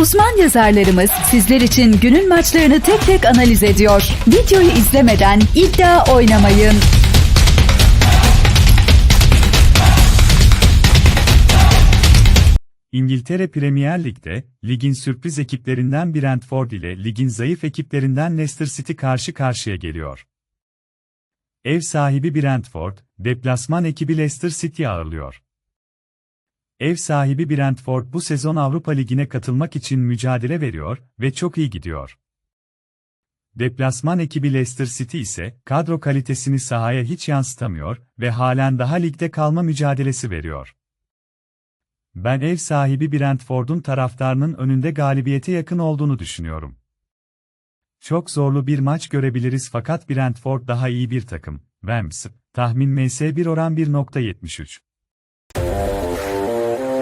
Uzman yazarlarımız sizler için günün maçlarını tek tek analiz ediyor. Videoyu izlemeden iddia oynamayın. İngiltere Premier Lig'de, ligin sürpriz ekiplerinden Brentford ile ligin zayıf ekiplerinden Leicester City karşı karşıya geliyor. Ev sahibi Brentford, deplasman ekibi Leicester City ağırlıyor. Ev sahibi Brentford bu sezon Avrupa Ligi'ne katılmak için mücadele veriyor ve çok iyi gidiyor. Deplasman ekibi Leicester City ise kadro kalitesini sahaya hiç yansıtamıyor ve halen daha ligde kalma mücadelesi veriyor. Ben ev sahibi Brentford'un taraftarının önünde galibiyete yakın olduğunu düşünüyorum. Çok zorlu bir maç görebiliriz fakat Brentford daha iyi bir takım. Rams, tahmin MS1 oran 1.73.